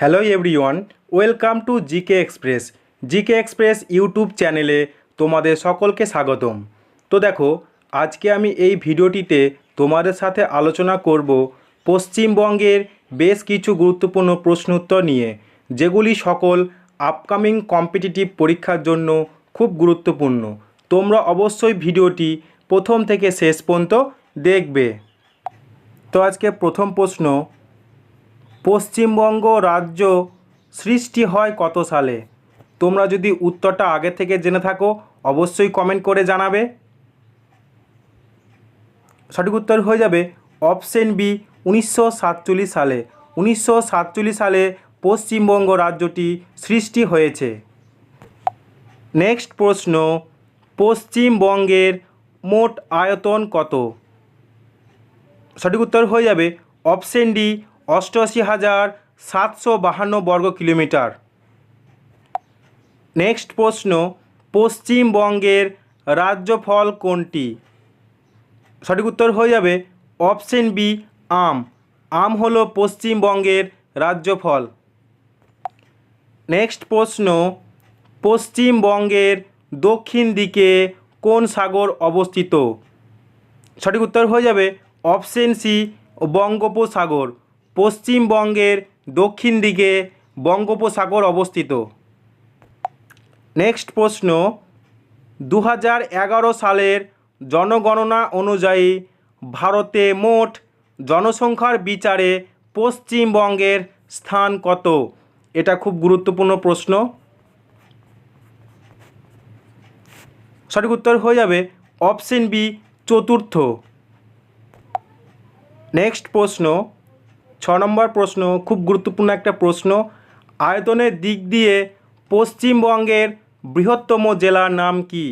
Hello everyone welcome to GK express GK express YouTube চ্যানেলে তোমাদের সকলকে স্বাগতম। তো দেখো, আজকে আমি এই ভিডিওটিতে তোমাদের সাথে আলোচনা করব পশ্চিমবঙ্গের বেশ কিছু গুরুত্বপূর্ণ প্রশ্ন উত্তর নিয়ে, যেগুলি সকল আপকামিং কম্পিটিটিভ পরীক্ষার জন্য খুব গুরুত্বপূর্ণ। তোমরা অবশ্যই ভিডিওটি প্রথম থেকে শেষ পর্যন্ত দেখবে। তো আজকে প্রথম প্রশ্ন পশ্চিমবঙ্গ রাজ্য সৃষ্টি হয় কত সালে? তোমরা যদি উত্তরটা আগে থেকে জেনে থাকো, অবশ্যই কমেন্ট করে জানাবে। সঠিক উত্তর হয়ে যাবে অপশন বি উনিশশো সাতচল্লিশ সালে। উনিশশো সাতচল্লিশ সালে পশ্চিমবঙ্গ রাজ্যটি সৃষ্টি হয়েছে। নেক্সট প্রশ্ন, পশ্চিমবঙ্গের মোট আয়তন কত? সঠিক উত্তর হয়ে যাবে অপশন ডি অষ্টআশি হাজার সাতশো বাহান্ন বর্গ কিলোমিটার। নেক্সট প্রশ্ন, পশ্চিমবঙ্গের রাজ্যফল কোনটি? সঠিক উত্তর হয়ে যাবে অপশন বি, আম। আম হলো পশ্চিমবঙ্গের রাজ্যফল। নেক্সট প্রশ্ন, পশ্চিমবঙ্গের দক্ষিণ দিকে কোন সাগর অবস্থিত? সঠিক উত্তর হয়ে যাবে অপশন সি, বঙ্গোপসাগর। পশ্চিমবঙ্গের দক্ষিণ দিকে বঙ্গোপসাগর অবস্থিত। নেক্সট প্রশ্ন দু সালের জনগণনা অনুযায়ী ভারতে মোট জনসংখ্যার বিচারে পশ্চিমবঙ্গের স্থান কত? এটা খুব গুরুত্বপূর্ণ প্রশ্ন। সঠিক উত্তর হয়ে যাবে অপশন বি, চতুর্থ। নেক্সট প্রশ্ন ছ নম্বর প্রশ্ন, খুব গুরুত্বপূর্ণ একটা প্রশ্ন। আয়তনের দিক দিয়ে পশ্চিমবঙ্গের বৃহত্তম জেলার নাম কি?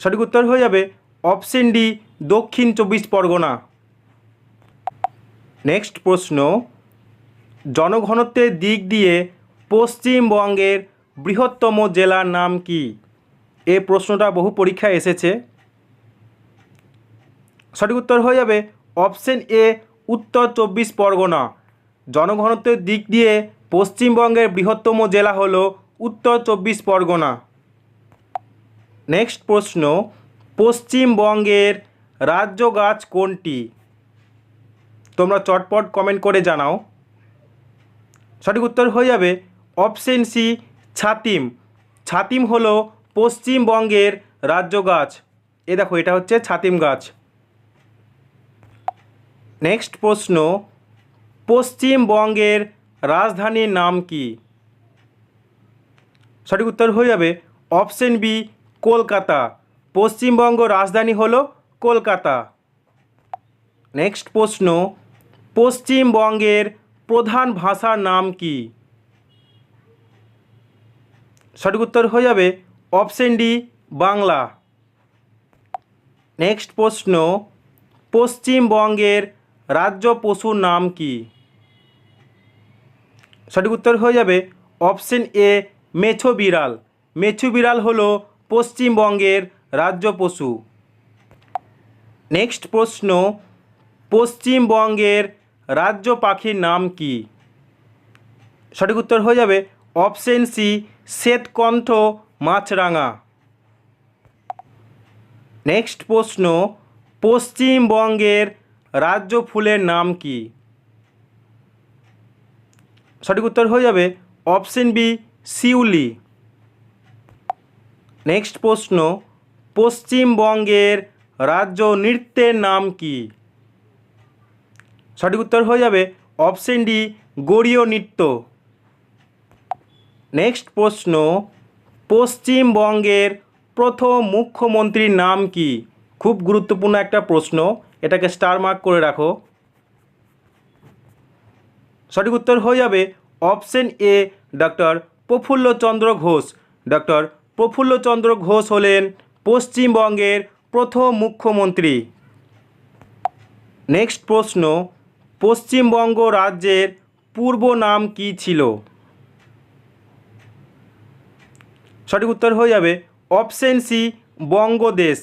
সঠিক উত্তর হয়ে যাবে অপশন ডি, দক্ষিণ চব্বিশ পরগনা। নেক্সট প্রশ্ন, জনঘনত্বের দিক দিয়ে পশ্চিমবঙ্গের বৃহত্তম জেলার নাম কি? এই প্রশ্নটা বহু পরীক্ষায় এসেছে। সঠিক উত্তর হয়ে যাবে অপশন এ উত্তর চব্বিশ পরগনা। জনঘনত্বের দিক দিয়ে পশ্চিমবঙ্গের বৃহত্তম জেলা হল উত্তর চব্বিশ পরগনা। নেক্সট প্রশ্ন, পশ্চিমবঙ্গের রাজ্য গাছ কোনটি? তোমরা চটপট কমেন্ট করে জানাও। সঠিক উত্তর হয়ে যাবে অপশন সি ছাতিম। ছাতিম হলো পশ্চিমবঙ্গের রাজ্য গাছ। এ দেখো, এটা হচ্ছে ছাতিম গাছ। নেক্সট প্রশ্ন, পশ্চিমবঙ্গের রাজধানীর নাম কি? সঠিক উত্তর হয়ে যাবে অপশন বি কলকাতা। পশ্চিমবঙ্গ রাজধানী হলো কলকাতা। নেক্সট প্রশ্ন, পশ্চিমবঙ্গের প্রধান ভাষার নাম কি? সঠিক উত্তর হয়ে যাবে অপশন ডি বাংলা। নেক্সট প্রশ্ন, পশ্চিমবঙ্গের রাজ্য পশুর নাম কি? সঠিক উত্তর হয়ে যাবে অপশন এ, মেছো বিড়াল। মেছু বিড়াল হলো পশ্চিমবঙ্গের রাজ্য পশু। নেক্সট প্রশ্ন, পশ্চিমবঙ্গের রাজ্য পাখির নাম কি? সঠিক উত্তর হয়ে যাবে অপশন সি, শ্বেতকণ্ঠ মাছরাঙা। নেক্সট প্রশ্ন, পশ্চিমবঙ্গের রাজ্য ফুলের নাম কি? সঠিক উত্তর হয়ে যাবে অপশন বি শিউলি নেক্সট প্রশ্ন, পশ্চিমবঙ্গের রাজ্য নৃত্যের নাম কি? সঠিক উত্তর হয়ে যাবে অপশন ডি, গড়ীয় নৃত্য। নেক্সট প্রশ্ন, পশ্চিমবঙ্গের প্রথম মুখ্যমন্ত্রীর নাম কি? খুব গুরুত্বপূর্ণ একটা প্রশ্ন। এটাকে স্টার মার্ক করে রাখো। সঠিক উত্তর হয়ে যাবে option A doctor Prafulla Chandra Ghosh. Doctor Prafulla Chandra Ghosh হলেন পশ্চিমবঙ্গের প্রথম মুখ্যমন্ত্রী। নেক্সট প্রশ্ন, পশ্চিমবঙ্গ রাজ্যের পূর্ব নাম কি ছিল? সঠিক উত্তর হয়ে যাবে অপশন সি বঙ্গদেশ।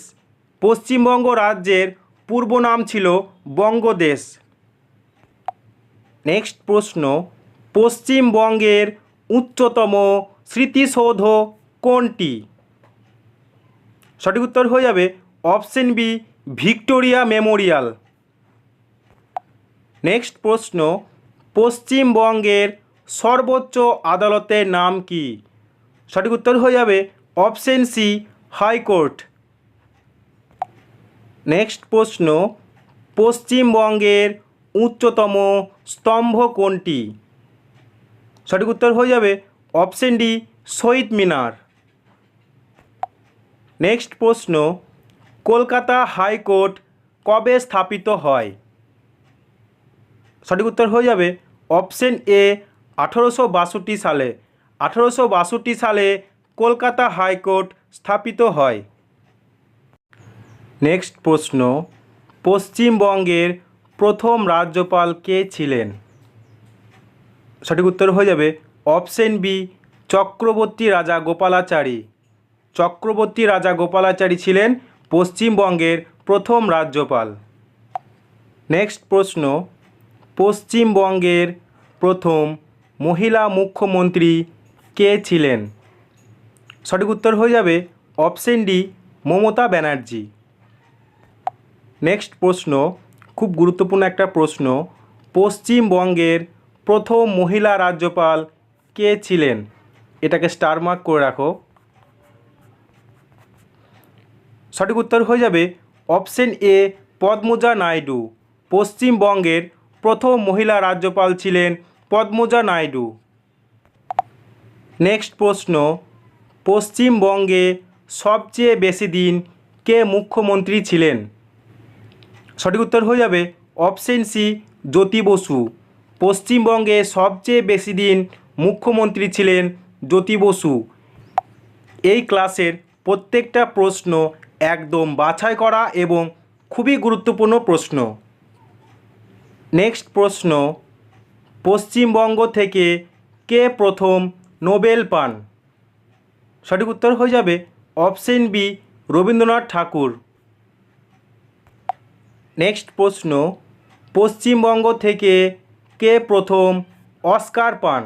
পশ্চিমবঙ্গ রাজ্যের পূর্ব নাম ছিল বঙ্গদেশ। নেক্সট প্রশ্ন, পশ্চিমবঙ্গের উচ্চতম স্মৃতিসৌধ কোনটি? সঠিক উত্তর হয়ে যাবে option B, Victoria Memorial. Next প্রশ্ন, পশ্চিমবঙ্গের সর্বোচ্চ আদালতের নাম কি? সঠিক উত্তর হয়ে যাবে অপশন সি, হাইকোর্ট। নেক্সট প্রশ্ন, পশ্চিমবঙ্গের উচ্চতম স্তম্ভ কোনটি? সঠিক উত্তর হয়ে যাবে option D, Shahid Minar. Next প্রশ্ন, কলকাতা হাইকোর্ট কবে স্থাপিত হয়? সঠিক উত্তর হয়ে যাবে অপশন এ, আঠারোশো বাষট্টি সালে। আঠারোশো বাষট্টি সালে কলকাতা হাইকোর্ট স্থাপিত হয়। নেক্সট প্রশ্ন, পশ্চিমবঙ্গের প্রথম রাজ্যপাল কে ছিলেন? সঠিক উত্তর হয়ে যাবে অপশন বি, চক্রবর্তী রাজা গোপালাচারী। চক্রবর্তী রাজা গোপালাচারী ছিলেন পশ্চিমবঙ্গের প্রথম রাজ্যপাল। নেক্সট প্রশ্ন, পশ্চিমবঙ্গের প্রথম মহিলা মুখ্যমন্ত্রী কে ছিলেন? সঠিক উত্তর হয়ে যাবে option D, Mamata Banerjee. Next প্রশ্ন, খুব গুরুত্বপূর্ণ একটা প্রশ্ন, পশ্চিমবঙ্গের প্রথম মহিলা রাজ্যপাল কে ছিলেন? এটাকে স্টার মার্ক করে রাখো। সঠিক উত্তর হয়ে যাবে অপশন এ পদ্মজা নাইডু। পশ্চিমবঙ্গের প্রথম মহিলা রাজ্যপাল ছিলেন পদ্মজা নাইডু। নেক্সট প্রশ্ন, পশ্চিমবঙ্গে সবচেয়ে বেশি দিন কে মুখ্যমন্ত্রী ছিলেন? সঠিক উত্তর হয়ে যাবে অপশন সি, জ্যোতি বসু। পশ্চিমবঙ্গে সবচেয়ে বেশি দিন মুখ্যমন্ত্রী ছিলেন জ্যোতি বসু। এই ক্লাসের প্রত্যেকটা প্রশ্ন একদম বাছাই করা এবং খুবই গুরুত্বপূর্ণ প্রশ্ন। নেক্সট প্রশ্ন, পশ্চিমবঙ্গ থেকে কে প্রথম নোবেল পান? সঠিক উত্তর হয়ে যাবে option B, Rabindranath Thakur. Next প্রশ্ন, পশ্চিমবঙ্গ থেকে কে প্রথম অস্কার পান?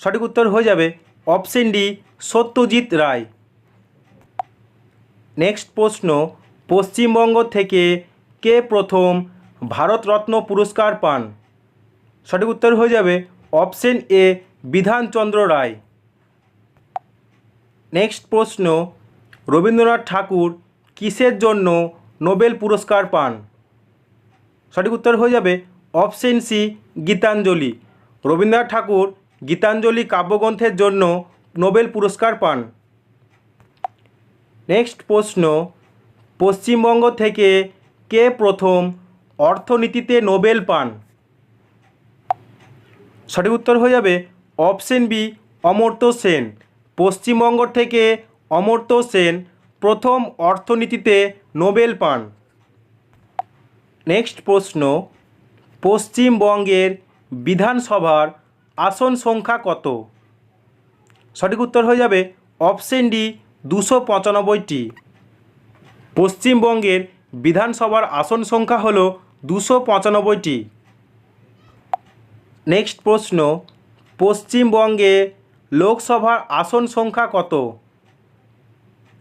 সঠিক উত্তর হয়ে যাবে option D, Satyajit Ray. Next প্রশ্ন, পশ্চিমবঙ্গ থেকে কে প্রথম ভারতরত্ন পুরস্কার পান? সঠিক উত্তর হয়ে যাবে option A, Bidhan Chandra Roy. Next প্রশ্ন, রবীন্দ্রনাথ ঠাকুর কিসের জন্য নোবেল পুরস্কার পান? সঠিক উত্তর হয়ে যাবে অপশন সি, গীতাঞ্জলি। রবীন্দ্রনাথ ঠাকুর গীতাঞ্জলি কাব্যগ্রন্থের জন্য নোবেল পুরস্কার পান। নেক্সট প্রশ্ন, পশ্চিমবঙ্গ থেকে কে প্রথম অর্থনীতিতে নোবেল পান? সঠিক উত্তর হয়ে যাবে অপশন বি, অমর্ত্য সেন। পশ্চিমবঙ্গ থেকে অমর্ত্য সেন প্রথম অর্থনীতিতে নোবেল পান। নেক্সট প্রশ্ন, পশ্চিমবঙ্গের বিধানসভার আসন সংখ্যা কত? সঠিক উত্তর হয়ে যাবে অপশন ডি, দুশো পঁচানব্বইটি। পশ্চিমবঙ্গের বিধানসভার আসন সংখ্যা হল দুশো পঁচানব্বইটি। নেক্সট প্রশ্ন, পশ্চিমবঙ্গে লোকসভার আসন সংখ্যা কত?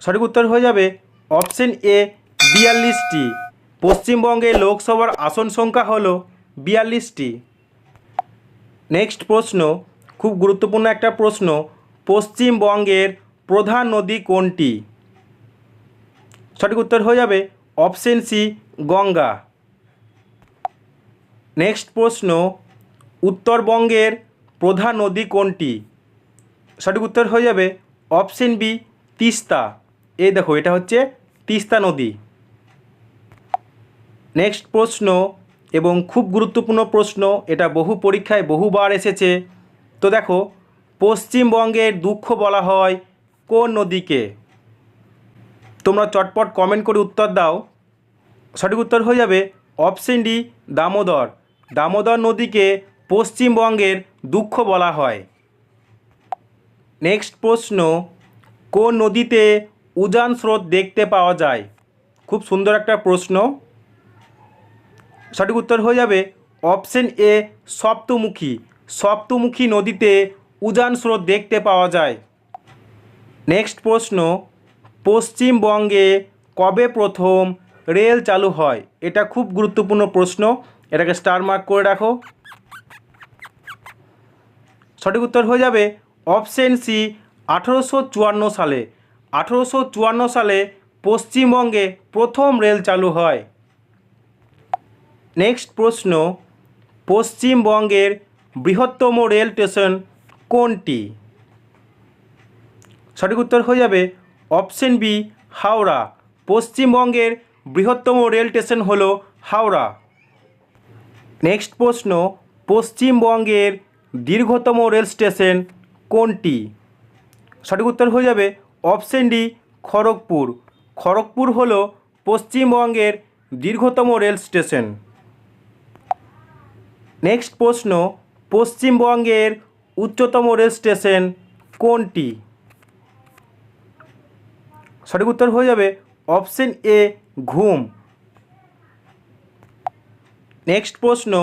সঠিক উত্তর হয়ে যাবে অপশন এ, বিয়াল্লিশটি। পশ্চিমবঙ্গে লোকসভার আসন সংখ্যা হল বিয়াল্লিশটি। নেক্সট প্রশ্ন, খুব গুরুত্বপূর্ণ একটা প্রশ্ন, পশ্চিমবঙ্গের প্রধান নদী কোনটি? সঠিক উত্তর হয়ে যাবে অপশন সি, গঙ্গা। নেক্সট প্রশ্ন, উত্তরবঙ্গের প্রধান নদী কোনটি? সঠিক উত্তর হয়ে যাবে অপশন বি, তিস্তা। এই দেখো, এটা হচ্ছে তিস্তা নদী। নেক্সট প্রশ্ন এবং খুব গুরুত্বপূর্ণ প্রশ্ন, এটা বহু পরীক্ষায় বহুবার এসেছে। তো দেখো, পশ্চিমবঙ্গের দুঃখ বলা হয় কোন নদীকে? তোমরা চটপট কমেন্ট করে উত্তর দাও। সঠিক উত্তর হয়ে যাবে অপশন ডি দামোদর। দামোদর নদীকে পশ্চিমবঙ্গের দুঃখ বলা হয়। নেক্সট প্রশ্ন, কোন নদীতে উজান স্রোত দেখতে পাওয়া যায়? খুব সুন্দর একটা প্রশ্ন। সঠিক উত্তর হয়ে যাবে অপশন এ সপ্তমুখী। সপ্তমুখী নদীতে উজান স্রোত দেখতে পাওয়া যায়। নেক্সট প্রশ্ন, পশ্চিমবঙ্গে কবে প্রথম রেল চালু হয়? এটা খুব গুরুত্বপূর্ণ প্রশ্ন, এটাকে স্টার মার্ক করে রাখো। সঠিক উত্তর হয়ে যাবে অপশন সি আঠেরোশো চুয়ান্ন সালে। আঠেরোশো চুয়ান্ন সালে পশ্চিমবঙ্গে প্রথম রেল চালু হয়। নেক্সট প্রশ্ন, পশ্চিমবঙ্গের বৃহত্তম রেল স্টেশন কোনটি? সঠিক উত্তর হয়ে যাবে অপশন বি, হাওড়া। পশ্চিমবঙ্গের বৃহত্তম রেল স্টেশন হল হাওড়া। নেক্সট প্রশ্ন, পশ্চিমবঙ্গের দীর্ঘতম রেল স্টেশন কোনটি? সঠিক উত্তর হয়ে যাবে অপশন ডি, খড়গপুর। খড়গপুর হল পশ্চিমবঙ্গের দীর্ঘতম রেল স্টেশন। নেক্সট প্রশ্ন, পশ্চিমবঙ্গের উচ্চতম রেল স্টেশন কোনটি? সঠিক উত্তর হয়ে যাবে অপশন এ, ঘুম। নেক্সট প্রশ্ন,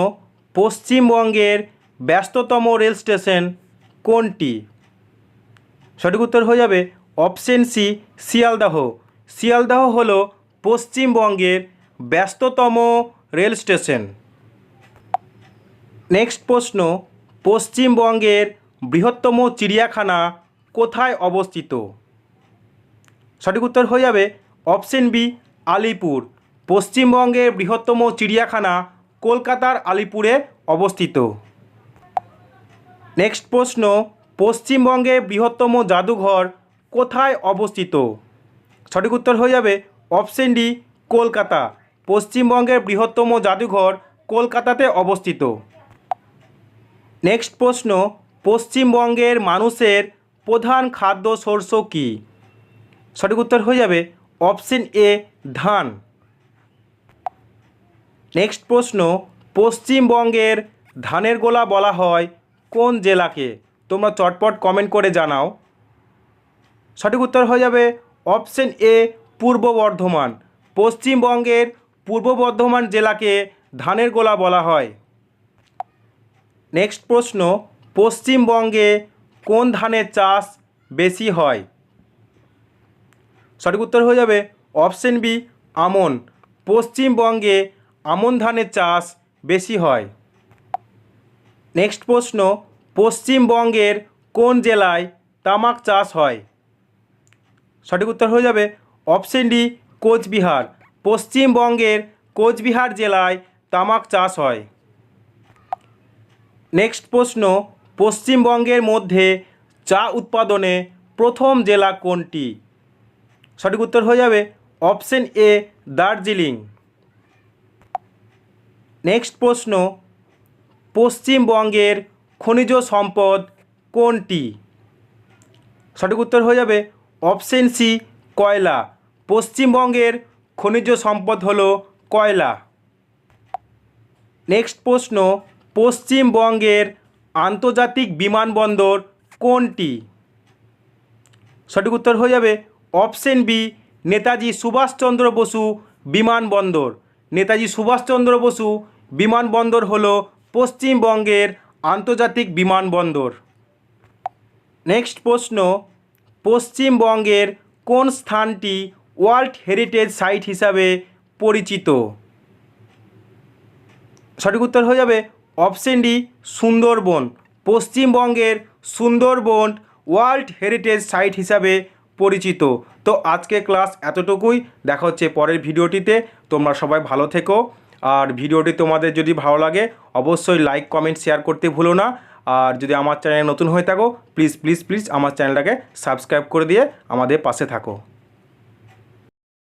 পশ্চিমবঙ্গের ব্যস্ততম রেল স্টেশন কোনটি? সঠিক উত্তর হয়ে যাবে অপশন সি, শিয়ালদাহ। শিয়ালদাহ হল পশ্চিমবঙ্গের ব্যস্ততম রেল স্টেশন। নেক্সট প্রশ্ন, পশ্চিমবঙ্গের বৃহত্তম চিড়িয়াখানা কোথায় অবস্থিত? সঠিক উত্তর হয়ে যাবে অপশন বি, আলিপুর। পশ্চিমবঙ্গের বৃহত্তম চিড়িয়াখানা কলকাতার আলিপুরে অবস্থিত। নেক্সট প্রশ্ন, পশ্চিমবঙ্গের বৃহত্তম জাদুঘর কোথায় অবস্থিত? সঠিক উত্তর হয়ে যাবে অপশন ডি, কলকাতা। পশ্চিমবঙ্গের বৃহত্তম জাদুঘর কলকাতাতে অবস্থিত। নেক্সট প্রশ্ন, পশ্চিমবঙ্গের মানুষের প্রধান খাদ্য শস্য কী? সঠিক উত্তর হয়ে যাবে অপশন এ, ধান। নেক্সট প্রশ্ন, পশ্চিমবঙ্গের ধানের গোলা বলা হয় কোন জেলাকে? তোমরা চটপট কমেন্ট করে জানাও। সঠিক উত্তর হয়ে যাবে অপশন এ, পূর্ব বর্ধমান। পশ্চিমবঙ্গের পূর্ব বর্ধমান জেলাকে ধানের গোলা বলা হয়। নেক্সট প্রশ্ন, পশ্চিমবঙ্গে কোন ধানের চাষ বেশি হয়? সঠিক উত্তর হয়ে যাবে অপশন বি, আমন। পশ্চিমবঙ্গে আমন ধানের চাষ বেশি হয়। নেক্সট প্রশ্ন, পশ্চিমবঙ্গের কোন জেলায় তামাক চাষ হয়? সঠিক উত্তর হয়ে যাবে অপশন ডি, কোচবিহার। পশ্চিমবঙ্গের কোচবিহার জেলায় তামাক চাষ হয়। নেক্সট প্রশ্ন, পশ্চিমবঙ্গের মধ্যে চা উৎপাদনে প্রথম জেলা কোনটি? সঠিক উত্তর হয়ে যাবে অপশন এ, দার্জিলিং। নেক্সট প্রশ্ন, পশ্চিমবঙ্গের খনিজ সম্পদ কোনটি? সঠিক উত্তর হয়ে যাবে অপশন সি, কয়লা। পশ্চিমবঙ্গের খনিজ সম্পদ হলো কয়লা। নেক্সট প্রশ্ন পশ্চিমবঙ্গের আন্তর্জাতিক বিমানবন্দর কোনটি? সঠিক উত্তর হয়ে যাবে অপশন বি, নেতাজি সুভাষচন্দ্র বসু বিমানবন্দর। নেতাজি সুভাষচন্দ্র বসু বিমানবন্দর হল পশ্চিমবঙ্গের আন্তর্জাতিক বিমানবন্দর। নেক্সট প্রশ্ন, পশ্চিমবঙ্গের কোন স্থানটি ওয়ার্ল্ড হেরিটেজ সাইট হিসাবে পরিচিত? সঠিক উত্তর হয়ে যাবে অপশন ডি, সুন্দরবন। পশ্চিমবঙ্গের সুন্দরবন ওয়ার্ল্ড হেরিটেজ সাইট হিসাবে পরিচিত। তো আজকে ক্লাস এতটুকুই, দেখা হচ্ছে পরের ভিডিওটিতে। তোমরা সবাই ভালো থেকো। আর ভিডিওটি তোমাদের যদি ভালো লাগে, অবশ্যই লাইক, কমেন্ট, শেয়ার করতে ভুলো না। আর যদি আমার চ্যানেলে নতুন হয়ে থাকো, প্লিজ প্লিজ প্লিজ আমার চ্যানেলটাকে সাবস্ক্রাইব করে দিয়ে আমাদের পাশে থাকো।